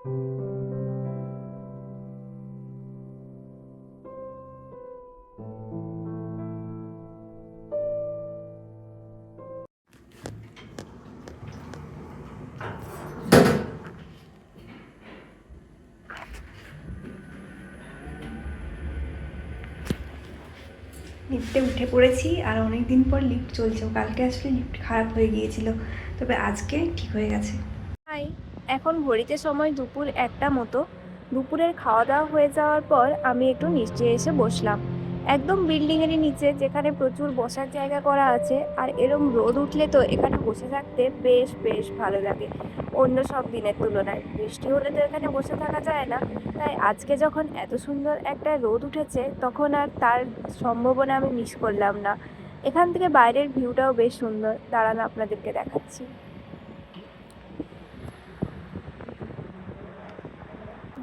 লিফটে উঠে পড়েছি আর অনেক দিন পর লিফট চলছে। কালকে আসলে লিফট খারাপ হয়ে গিয়েছিল। তবে আজকে ঠিক হয়ে গেছে। হাই এখন ঘড়িতে সময় দুপুর একটা মতো। দুপুরের খাওয়া দাওয়া হয়ে যাওয়ার পর আমি একটু নিচে এসে বসলাম। একদম বিল্ডিংয়েরই নিচে যেখানে প্রচুর বসার জায়গা করা আছে আর এরম রোদ উঠলে তো এখানে বসে থাকতে বেশ বেশ ভালো লাগে। অন্য সব দিনের তুলনায়। বৃষ্টি হলে তো এখানে বসে থাকা যায় না। তাই আজকে যখন এত সুন্দর একটা রোদ উঠেছে তখন আর তার সম্ভাবনা আমি মিস করলাম না। এখান থেকে বাইরের ভিউটাও বেশ সুন্দর। দাঁড়ান, আপনাদেরকে দেখাচ্ছি।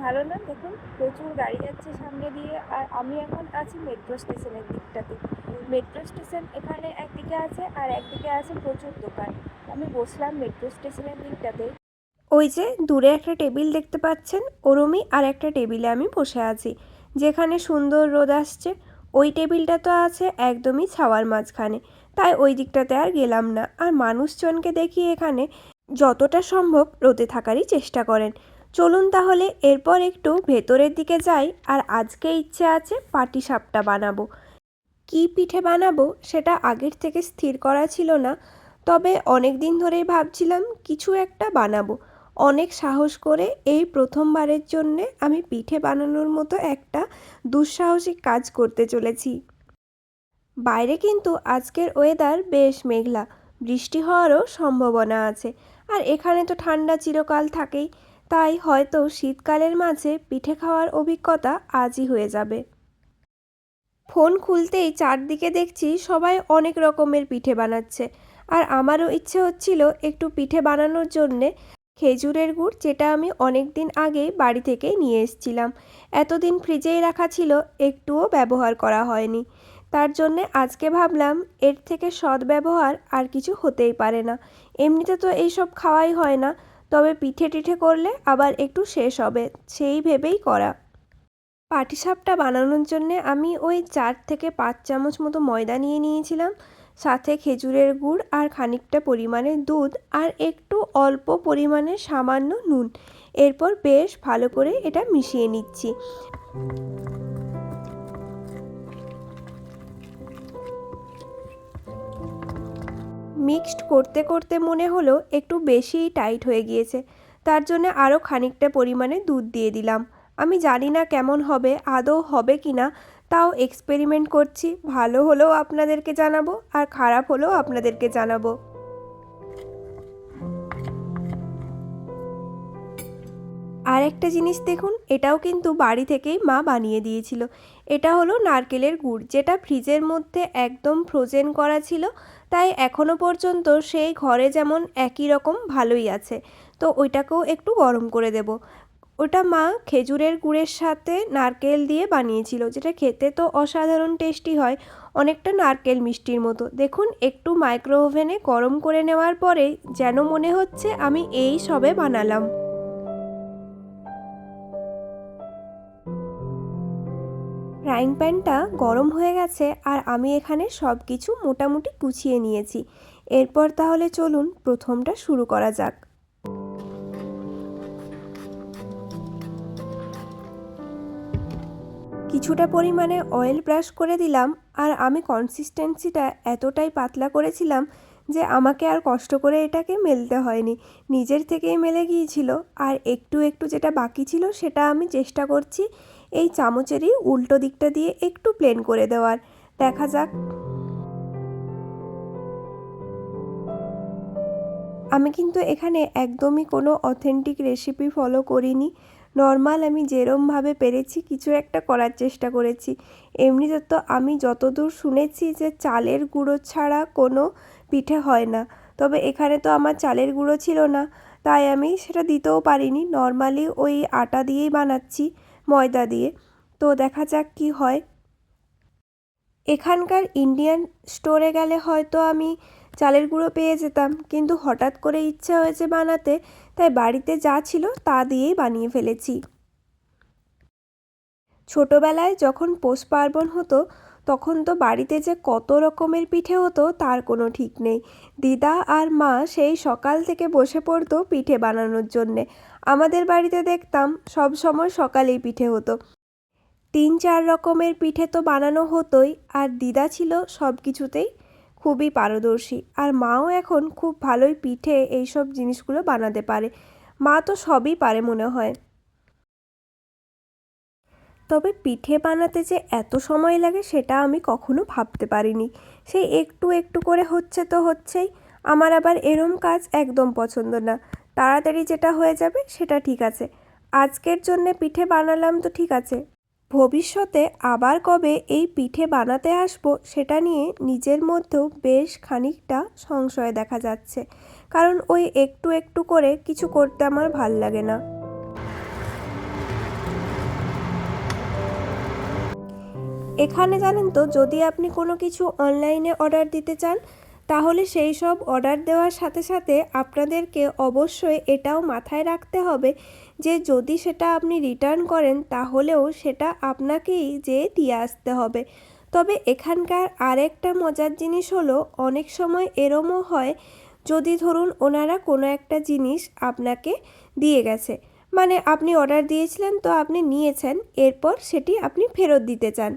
ভালো না? দেখুন, প্রচুর গাড়ি যাচ্ছে সামনে দিয়ে, আর আমি এখন আছি মেট্রো স্টেশনের দিকটাতে। মেট্রো স্টেশন এখানে একদিকে আছে, আর একদিকে আছে প্রচুর দোকান। আমি বসলাম মেট্রো স্টেশনের দিকটাতে। ওই যে, দূরে একটা টেবিল দেখতে পাচ্ছেন, ওরমই আর একটা টেবিলে আমি বসে আছি। যেখানে সুন্দর রোদ আসছে, ওই টেবিলটা তো আছে একদমই ছাওয়ার মাঝখানে। তাই ওই দিকটাতে আর গেলাম না। আর মানুষজনকে দেখি এখানে যতটা সম্ভব রোদে থাকারই চেষ্টা করেন। চলুন তাহলে এরপর একটু ভেতরের দিকে যাই আর আজকে ইচ্ছে আছে পাটি সাপটা বানাবো। কী পিঠে বানাবো সেটা আগের থেকে স্থির করা ছিল না, তবে অনেক দিন ধরেই ভাবছিলাম কিছু একটা বানাবো। অনেক সাহস করে এই প্রথমবারের জন্যে আমি পিঠে বানানোর মতো একটা দুঃসাহসিক কাজ করতে চলেছি। বাইরে কিন্তু আজকের ওয়েদার বেশ মেঘলা, বৃষ্টি হওয়ারও সম্ভাবনা আছে, আর এখানে তো ঠান্ডা চিরকাল থাকেই। তাই হয়তো শীতকালের মাঝে পিঠে খাওয়ার অভিজ্ঞতা আজই হয়ে যাবে। ফোন খুলতেই চারদিকে দেখছি সবাই অনেক রকমের পিঠে বানাচ্ছে। আর আমারও ইচ্ছে হচ্ছিল একটু পিঠে বানানোর জন্যে খেজুরের গুড় যেটা আমি অনেক দিন আগে বাড়ি থেকে নিয়ে এসেছিলাম। এতদিন ফ্রিজেই রাখা ছিল, একটুও ব্যবহার করা হয়নি। তার জন্যে আজকে ভাবলাম, এর থেকে সৎ ব্যবহার আর কিছু হতেই পারে না। এমনিতে তো এইসব খাওয়াই হয় না। তবে পিঠে টিঠে করলে আবার একটু শেষ হবে, সেই ভেবেই করা। পাটিসাপটা বানানোর জন্যে আমি ওই চার থেকে পাঁচ চামচ মতো ময়দা নিয়ে নিয়েছিলাম, সাথে খেজুরের গুড় আর খানিকটা পরিমাণে দুধ আর একটু অল্প পরিমাণে সামান্য নুন। এরপর বেশ ভালো করে এটা মিশিয়ে নিচ্ছি। মিক্সড করতে করতে মনে হলো একটু বেশিই টাইট হয়ে গিয়েছে। তার জন্য আরও খানিকটা পরিমাণে দুধ দিয়ে দিলাম। আমি জানি না কেমন হবে, আদৌ হবে কি না, তাও এক্সপেরিমেন্ট করছি। ভালো হলেও আপনাদেরকে জানাব আর খারাপ হলেও আপনাদেরকে জানাব। আর একটা জিনিস দেখুন, এটাও কিন্তু বাড়ি থেকেই মা বানিয়ে দিয়েছিল। এটা হলো নারকেলের গুড়, যেটা ফ্রিজের মধ্যে একদম ফ্রোজেন করা ছিল। তাই এখনও পর্যন্ত সেই ঘরে যেমন একই রকম ভালোই আছে, তো ওইটাকেও একটু গরম করে দেব। ওটা মা খেজুরের গুড়ের সাথে নারকেল দিয়ে বানিয়েছিল, যেটা খেতে তো অসাধারণ টেস্টি হয়, অনেকটা নারকেল মিষ্টির মতো। দেখুন, একটু মাইক্রো ওভেনে গরম করে নেওয়ার পরে যেন মনে হচ্ছে আমি এই সবে বানালাম। ফ্রাইং প্যানটা গরম হয়ে গেছে আর আমি এখানে সব কিছু মোটামুটি গুছিয়ে নিয়েছি। এরপর তাহলে চলুন প্রথমটা শুরু করা যাক। কিছুটা পরিমাণে অয়েল ব্রাশ করে দিলাম আর আমি কনসিস্টেন্সিটা এতটাই পাতলা করেছিলাম যে আমাকে আর কষ্ট করে এটাকে মেলতে হয়নি। নিজের থেকেই মেলে গিয়েছিল আর একটু একটু যেটা বাকি ছিল সেটা আমি চেষ্টা করছি এই চামচেরই উল্টো দিকটা দিয়ে একটু প্লেন করে দেওয়ার। দেখা যাক। আমি কিন্তু এখানে একদমই কোনো অথেন্টিক রেসিপি ফলো করিনি। নর্মাল আমি যেরমভাবে পেরেছি কিছু একটা করার চেষ্টা করেছি। এমনিতে তো আমি যতদূর শুনেছি যে চালের গুঁড়ো ছাড়া কোনো পিঠে হয় না। তবে এখানে তো আমার চালের গুঁড়ো ছিল না। তাই আমি সেটা দিতেও পারিনি। নর্মালি ওই আটা দিয়েই বানাচ্ছি। ময়দা দিয়ে। তো দেখা যাক কি হয়। এখানকার ইন্ডিয়ান স্টোরে গেলে হয়তো আমি চালের গুঁড়ো পেয়ে যেতাম, কিন্তু হঠাৎ করে ইচ্ছা হয়েছে বানাতে, তাই বাড়িতে যা ছিল তা দিয়েই বানিয়ে ফেলেছি। ছোটোবেলায় যখন পৌষ পার্বণ হতো, তখন তো বাড়িতে যে কত রকমের পিঠে হতো তার কোনো ঠিক নেই। দিদা আর মা সেই সকাল থেকে বসে পড়তো পিঠে বানানোর জন্যে। আমাদের বাড়িতে দেখতাম সব সময় সকালেই পিঠে হতো। তিন চার রকমের পিঠে তো বানানো হতোই, আর দিদা ছিল সব কিছুতেই খুবই পারদর্শী। আর মাও এখন খুব ভালোই পিঠে এইসব জিনিসগুলো বানাতে পারে। মা তো সবই পারে মনে হয়। তবে পিঠে বানাতে যে এত সময় লাগে সেটা আমি কখনো ভাবতে পারিনি। সেই একটু একটু করে হচ্ছে তো হচ্ছেই, আমার আবার এরম কাজ একদম পছন্দ না। তাড়াতাড়ি যেটা হয়ে যাবে সেটা ঠিক আছে। আজকের জন্যে পিঠে বানালাম তো ঠিক আছে। ভবিষ্যতে আবার কবে এই পিঠে বানাতে আসব সেটা নিয়ে নিজের মধ্যেও বেশ খানিকটা সংশয় দেখা যাচ্ছে। কারণ ওই একটু একটু করে কিছু করতে আমার ভালো লাগে না। এখানে জানেন তো, যদি আপনি কোনো কিছু অনলাইনে অর্ডার দিতে চান তাহলে সেই সব অর্ডার দেওয়ার সাথে সাথে আপনাদেরকে অবশ্যই এটাও মাথায় রাখতে হবে যে যদি সেটা আপনি রিটার্ন করেন তাহলেও সেটা আপনাকেই যেয়ে দিয়ে আসতে হবে। তবে এখানকার আরেকটা মজার জিনিস হলো, অনেক সময় এরমও হয় যদি ধরুন ওনারা কোনো একটা জিনিস আপনাকে দিয়ে গেছে। মানে আপনি অর্ডার দিয়েছিলেন তো আপনি নিয়েছেন, এরপর সেটি আপনি ফেরত দিতে চান।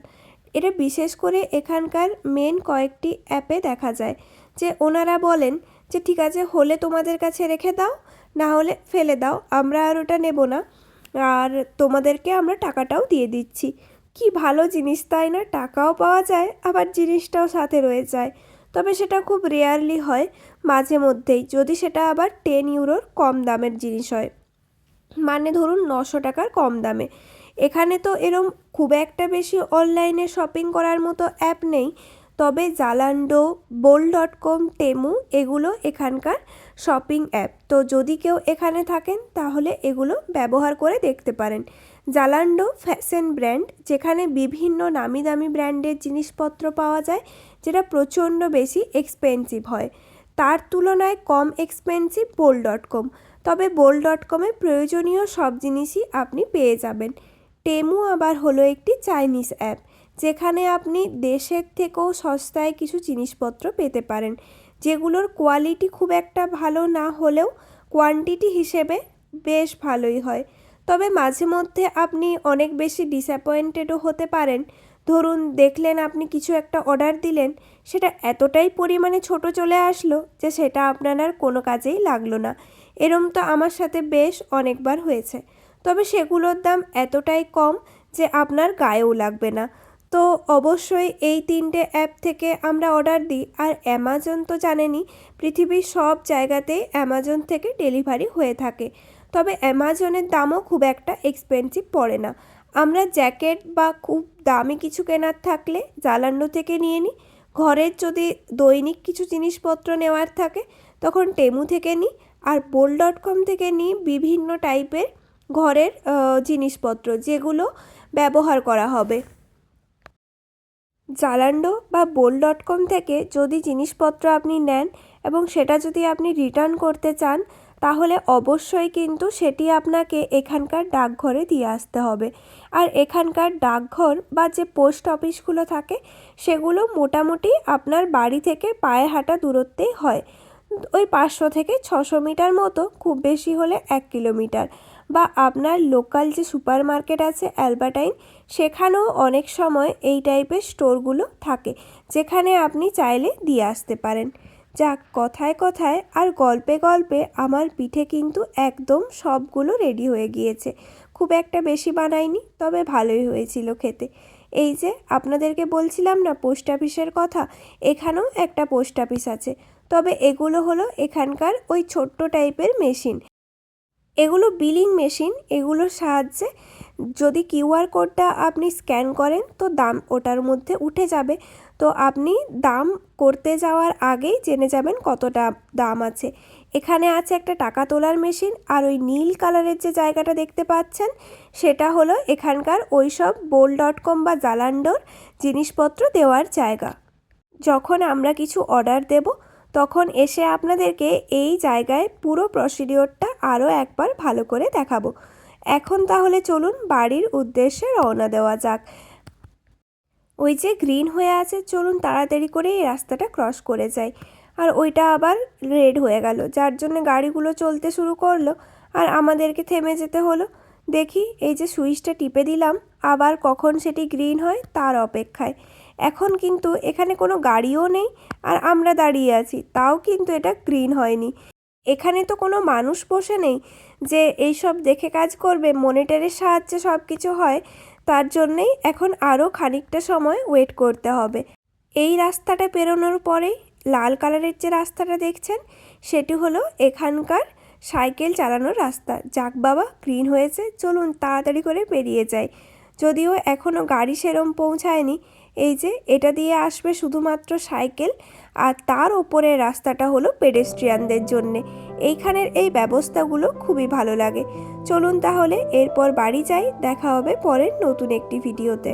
এটা বিশেষ করে এখানকার মেন কয়েকটি অ্যাপে দেখা যায়। যে ওনারা বলেন যে, ঠিক আছে, হলে তোমাদের কাছে রেখে দাও, না হলে ফেলে দাও, আমরা আর ওটা নেব না। আর তোমাদেরকে আমরা টাকাটাও দিয়ে দিচ্ছি। কি ভালো জিনিস, তাই না? টাকাও পাওয়া যায়, আবার জিনিসটাও সাথে রয়ে যায়। তবে সেটা খুব রেয়ারলি হয়, মাঝে মধ্যেই, যদি সেটা আবার টেন ইউরোর কম দামের জিনিস হয়। মানে ধরুন নশো টাকার কম দামে। এখানে তো এরম খুব একটা বেশি অনলাইনে শপিং করার মতো অ্যাপ নেই। তবে জালান্ডো, বোল ডট কম, টেমু এগুলো এখানকার শপিং অ্যাপ। তো যদি কেউ এখানে থাকেন, তাহলে এগুলো ব্যবহার করে দেখতে পারেন। জালান্ডো ফ্যাশন ব্র্যান্ড, যেখানে বিভিন্ন নামি দামি ব্র্যান্ডের জিনিসপত্র পাওয়া যায়, যেটা প্রচণ্ড বেশি এক্সপেন্সিভ হয়। তার তুলনায় কম এক্সপেন্সিভ বোল ডট কম। তবে বোল ডট কমে প্রয়োজনীয় সব জিনিসই আপনি পেয়ে যাবেন। টেমু আবার হলো একটি চাইনিজ অ্যাপ। যেখানে আপনি দেশের থেকেও সস্তায় কিছু জিনিসপত্র পেতে পারেন, যেগুলোর কোয়ালিটি খুব একটা ভালো না হলেও কোয়ান্টিটি হিসেবে বেশ ভালোই হয়। তবে মাঝে মধ্যে আপনি অনেক বেশি ডিসঅ্যাপয়েন্টেডও হতে পারেন। ধরুন, দেখলেন আপনি কিছু একটা অর্ডার দিলেন, সেটা এতটাই পরিমাণে ছোট চলে আসলো যে সেটা আপনার আর কোনো কাজেই লাগল না। এরম তো আমার সাথে বেশ অনেকবার হয়েছে। তবে সেগুলোর দাম এতটাই কম যে আপনার গায়েও লাগবে না। তো অবশ্যই এই তিনটে অ্যাপ থেকে আমরা অর্ডার দিই। আর অ্যামাজন তো জানেনই, পৃথিবীর সব জায়গাতেই অ্যামাজন থেকে ডেলিভারি হয়ে থাকে। তবে অ্যামাজনের দামও খুব একটা এক্সপেন্সিভ পড়ে না। আমরা জ্যাকেট বা খুব দামি কিছু কেনার থাকলে জালান্ডো থেকে নিয়ে নিই। ঘরের যদি দৈনিক কিছু জিনিসপত্র নেওয়ার থাকে, তখন টেমু থেকে নিই। আর বোল ডট কম থেকে নিই বিভিন্ন টাইপের ঘরের জিনিসপত্র যেগুলো ব্যবহার করা হবে। জালান্ডো বা বোল ডট কম থেকে যদি জিনিসপত্র আপনি নেন এবং সেটা যদি আপনি রিটার্ন করতে চান, তাহলে অবশ্যই কিন্তু সেটি আপনাকে এখানকার ডাকঘরে দিয়ে আসতে হবে। আর এখানকার ডাকঘর বা যে পোস্ট অফিসগুলো থাকে, সেগুলো মোটামুটি আপনার বাড়ি থেকে পায়ে হাঁটা দূরত্বেই হয়। ওই পাঁচশো থেকে ছশো মিটার মতো, খুব বেশি হলে এক কিলোমিটার। বা আপনার লোকাল যে সুপার মার্কেট আছে অ্যালবাটাইন সেখানেও অনেক সময় এই টাইপের স্টোরগুলো থাকে, যেখানে আপনি চাইলে দিয়ে আসতে পারেন। যাক, কথায় কথায় আর গল্পে গল্পে আমার পিঠে কিন্তু একদম সবগুলো রেডি হয়ে গিয়েছে। খুব একটা বেশি বানাইনি, তবে ভালোই হয়েছিল খেতে। এই যে, আপনাদেরকে বলছিলাম না পোস্ট অফিসের কথা? এখানেও একটা পোস্ট অফিস আছে। তবে এগুলো হলো এখানকার ওই ছোট্ট টাইপের মেশিন। এগুলো বিলিং মেশিন। এগুলোর সাহায্যে যদি কিউআর কোডটা আপনি স্ক্যান করেন, তো দাম ওটার মধ্যে উঠে যাবে। তো আপনি দাম করতে যাওয়ার আগেই জেনে যাবেন কতটা দাম আছে। এখানে আছে একটা টাকা তোলার মেশিন, আর ওই নীল কালারের যে জায়গাটা দেখতে পাচ্ছেন, সেটা হলো এখানকার ওই সব বোল ডট কম বা জালান্ডোর জিনিসপত্র দেওয়ার জায়গা। যখন আমরা কিছু অর্ডার দেব, তখন এসে আপনাদেরকে এই জায়গায় পুরো প্রসিডিওরটা আরও একবার ভালো করে দেখাবো। এখন তাহলে চলুন বাড়ির উদ্দেশ্যে রওনা দেওয়া যাক। ওই যে গ্রিন হয়ে আছে, চলুন তাড়াতাড়ি করে এই রাস্তাটা ক্রস করে যাই। আর ওইটা আবার রেড হয়ে গেল, যার জন্য গাড়িগুলো চলতে শুরু করল আর আমাদেরকে থেমে যেতে হলো। দেখি, এই যে সুইচটা টিপে দিলাম, আবার কখন সেটি গ্রিন হয় তার অপেক্ষায়। এখন কিন্তু এখানে কোনো গাড়িও নেই আর আমরা দাঁড়িয়ে আছি, তাও কিন্তু এটা গ্রিন হয়নি। এখানে তো কোনো মানুষ বসে নেই যে এইসব দেখে কাজ করবে, মনিটরের সাহায্যে সব কিছু হয়। তার জন্যেই এখন আরও খানিকটা সময় ওয়েট করতে হবে। এই রাস্তাটা পেরোনোর পরেই লাল কালারের যে রাস্তাটা দেখছেন, সেটি হলো এখানকার সাইকেল চালানোর রাস্তা। যাক বাবা গ্রিন হয়েছে, চলুন তাড়াতাড়ি করে পেরিয়ে যাই। যদিও এখনও গাড়ি সেরম পৌঁছায়নি এই যে এটা দিয়ে আসবে শুধুমাত্র সাইকেল আর তার ওপরের রাস্তাটা হলো পেডেস্ট্রিয়ানদের জন্যে। এইখানের এই ব্যবস্থাগুলো খুবই ভালো লাগে। চলুন তাহলে এরপর বাড়ি যাই, দেখা হবে পরের নতুন একটি ভিডিওতে।